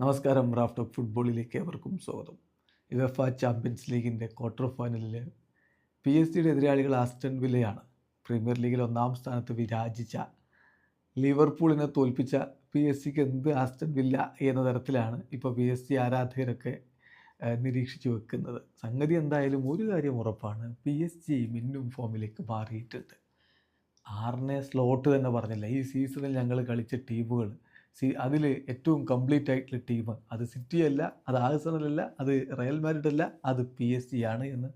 നമസ്കാരം raft of ഫുട്ബോളിലേക്ക് ഏവർക്കും സ്വാഗതം. യുവഫ ചാമ്പ്യൻസ് ലീഗിന്റെ ക്വാർട്ടർ ഫൈനലിൽ പി എസ് സിയുടെ എതിരാളികൾ ആസ്റ്റൺ വില്ലയാണ്. പ്രീമിയർ ലീഗിൽ ഒന്നാം സ്ഥാനത്ത് വിരാജിച്ച ലിവർപൂളിനെ തോൽപ്പിച്ച പി എസ് സിക്ക് എന്ത് ആസ്റ്റൺ വില്ല എന്ന തരത്തിലാണ് ഇപ്പോൾ പി എസ് സി ആരാധകരൊക്കെ നിരീക്ഷിച്ചു വെക്കുന്നത്. സംഗതി എന്തായാലും ഒരു കാര്യം ഉറപ്പാണ്. പി എസ് ജി മിന്നും ഫോമിലേക്ക് മാറിയിട്ടുണ്ട്. ആറിനെ സ്ലോട്ട് തന്നെ പറഞ്ഞില്ല. ഈ സീസണിൽ ഞങ്ങൾ കളിച്ച ടീമുകൾ സി അതിൽ ഏറ്റവും കംപ്ലീറ്റ് ആയിട്ടുള്ള ടീം അത് സിറ്റി അല്ല അത് ആഴ്സണലല്ല അത് റയൽ മാരിഡ് അല്ല അത് പി എസ് ജി ആണ് എന്ന്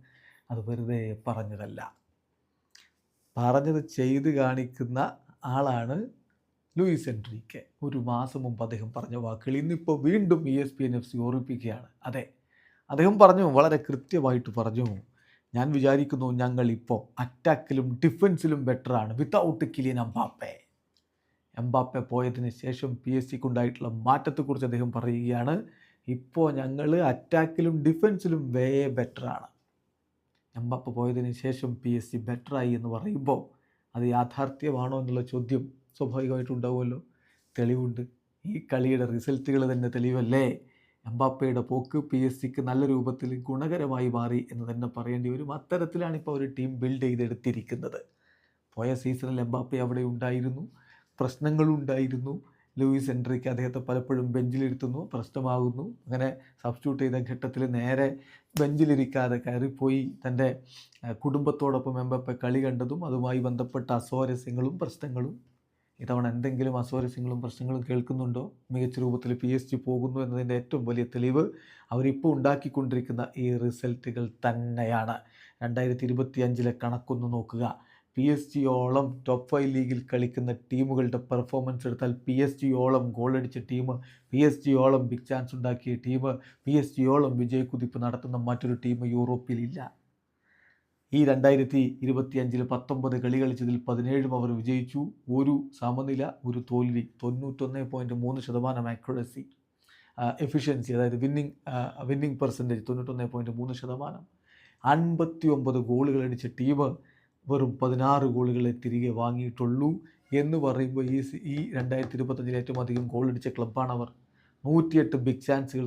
അത് വെറുതെ പറഞ്ഞതല്ല. പറഞ്ഞത് ചെയ്ത് കാണിക്കുന്ന ആളാണ് ലൂയിസ് എൻട്രിക്ക് ഒരു മാസം മുമ്പ് അദ്ദേഹം പറഞ്ഞ വാക്കുകൾ ഇന്നിപ്പോൾ വീണ്ടും E S P N F C ഓർമ്മിപ്പിക്കുകയാണ്. അതെ അദ്ദേഹം പറഞ്ഞു വളരെ കൃത്യമായിട്ട് പറഞ്ഞു. ഞാൻ വിചാരിക്കുന്നു ഞങ്ങൾ ഇപ്പോൾ അറ്റാക്കിലും ഡിഫൻസിലും ബെറ്ററാണ് വിത്തൗട്ട് കിലിയൻ എംബാപ്പെ എംബാപ്പെ പോയതിന് ശേഷം പി എസ് സിക്ക് ഉണ്ടായിട്ടുള്ള മാറ്റത്തെക്കുറിച്ച് അദ്ദേഹം പറയുകയാണ് ഇപ്പോൾ ഞങ്ങൾ അറ്റാക്കിലും ഡിഫൻസിലും വേ ബെറ്ററാണ് എംബാപ്പ പോയതിന് ശേഷം പി എസ് സി ബെറ്ററായി എന്ന് പറയുമ്പോൾ അത് യാഥാർത്ഥ്യമാണോ എന്നുള്ള ചോദ്യം സ്വാഭാവികമായിട്ടുണ്ടാവുമല്ലോ. തെളിവുണ്ട്. ഈ കളിയുടെ റിസൾട്ടുകൾ തന്നെ തെളിവല്ലേ? എംബാപ്പയുടെ പോക്ക് പി എസ് സിക്ക് നല്ല രൂപത്തിൽ ഗുണകരമായി മാറി എന്ന് തന്നെ പറയേണ്ടി വരും. അത്തരത്തിലാണ് ഇപ്പോൾ ഒരു ടീം ബിൽഡ് ചെയ്തെടുത്തിരിക്കുന്നത്. പോയ സീസണിൽ എംബാപ്പെ അവിടെ ഉണ്ടായിരുന്നു. പ്രശ്നങ്ങളുണ്ടായിരുന്നു. ലൂയിസ് എൻട്രിക്ക് അദ്ദേഹത്തെ പലപ്പോഴും ബെഞ്ചിലിരുത്തുന്നു പ്രശ്നമാകുന്നു. അങ്ങനെ സബ്സ്റ്റിറ്റ്യൂട്ട് ചെയ്ത ഘട്ടത്തിൽ നേരെ ബെഞ്ചിലിരിക്കാതെ കയറിപ്പോയി തന്റെ കുടുംബത്തോടൊപ്പം എംബപ്പെ കളി കണ്ടതും അതുമായി ബന്ധപ്പെട്ട അസ്വാരസ്യങ്ങളും പ്രശ്നങ്ങളും. ഇത്തവണ എന്തെങ്കിലും അസ്വാരസ്യങ്ങളും പ്രശ്നങ്ങളും കേൾക്കുന്നുണ്ടോ? മികച്ച രൂപത്തിൽ പി എസ് ജി പോകുന്നു എന്നതിന്റെ ഏറ്റവും വലിയ തെളിവ് അവരിപ്പോൾ ഉണ്ടാക്കിക്കൊണ്ടിരിക്കുന്ന ഈ റിസൾട്ടുകൾ തന്നെയാണ്. രണ്ടായിരത്തി ഇരുപത്തി അഞ്ചിലെ കണക്കൊന്ന് നോക്കുക. പി എസ് ജിയോളം ടോപ്പ് ഫൈവ് ലീഗിൽ കളിക്കുന്ന ടീമുകളുടെ പെർഫോമൻസ് എടുത്താൽ പി എസ് ജിയോളം ഗോളടിച്ച ടീം പി എസ് ജിയോളം ബിഗ് ചാൻസ് ഉണ്ടാക്കിയ ടീം പി എസ് ജിയോളം വിജയക്കുതിപ്പ് നടത്തുന്ന മറ്റൊരു ടീം യൂറോപ്പിലില്ല. ഈ രണ്ടായിരത്തി ഇരുപത്തി അഞ്ചിൽ പത്തൊമ്പത് കളി കളിച്ചതിൽ പതിനേഴും അവർ വിജയിച്ചു. ഒരു സമനില ഒരു തോൽവി തൊണ്ണൂറ്റൊന്ന് പോയിന്റ് മൂന്ന് ശതമാനം ആക്യുറസി എഫിഷ്യൻസി അതായത് വിന്നിങ് വിന്നിങ് പെർസെന്റേജ് തൊണ്ണൂറ്റൊന്ന് പോയിന്റ് മൂന്ന് ശതമാനം. അൻപത്തി ഒമ്പത് ഗോളുകൾ അടിച്ച ടീം വെറും പതിനാറ് ഗോളുകളെ തിരികെ വാങ്ങിയിട്ടുള്ളൂ എന്ന് പറയുമ്പോൾ ഈ ഈ രണ്ടായിരത്തി ഇരുപത്തഞ്ചിൽ ഏറ്റവും അധികം ഗോൾ അടിച്ച ക്ലബ്ബാണ് അവർ നൂറ്റിയെട്ട് ബിഗ് ചാൻസുകൾ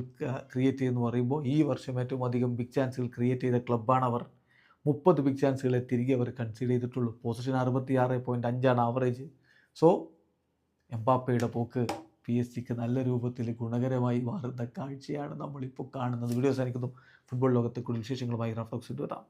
ക്രിയേറ്റ് ചെയ്യുമെന്ന് പറയുമ്പോൾ ഈ വർഷം ഏറ്റവും അധികം ബിഗ് ചാൻസുകൾ ക്രിയേറ്റ് ചെയ്ത ക്ലബ്ബാണ് അവർ മുപ്പത് ബിഗ് ചാൻസുകളെ തിരികെ അവർ കൺസീഡ് ചെയ്തിട്ടുള്ളൂ. പൊസിഷൻ അറുപത്തി ആറ് പോയിന്റ് അഞ്ചാണ് ആവറേജ് സോ എംബാപ്പയുടെ പോക്ക് പി എസ് സിക്ക് നല്ല രൂപത്തിൽ ഗുണകരമായി മാറുന്ന കാഴ്ചയാണ് നമ്മളിപ്പോൾ കാണുന്നത്. വീഡിയോ സാധിക്കുന്നു ഫുട്ബോൾ ലോകത്തെ കൂടുതൽ വിശേഷങ്ങളുമായി റഫ്ലക്സ് എത്താം.